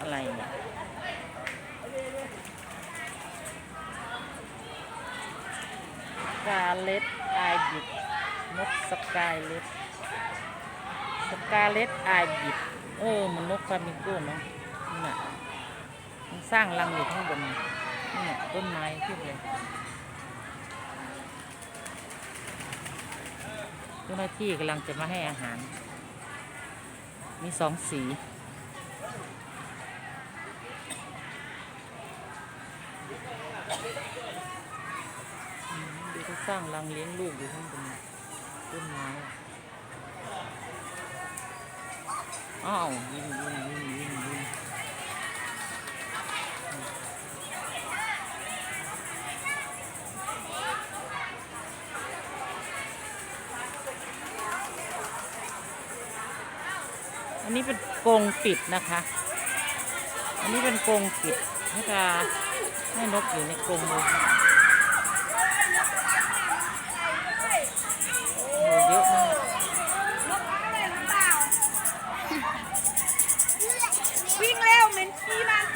อะไรเนี่ยกาเลตไอบิดนกสกายเลตสกาเลตไอบิดเออ มันนกฟามิงโก้เนาะนี่น่ะมันสร้างรังอยู่ข้างบนนี่นี่น่ะต้นไม้ขึ้นเลยเจ้าหน้าที่กำลังจะมาให้อาหาร มีสองสี อืม ดูเขาสร้างรังเลี้ยงลูกอยู่ข้างบนต้นไม้อ้าวยิงยิงยิงยิงยิงอันนี้เป็นกรงปิดนะคะ อันนี้เป็นกรงปิดให้กา ให้นกอยู่ในกรงเลยเยอะมากวิ่งเร็วเหม็นขี้มัน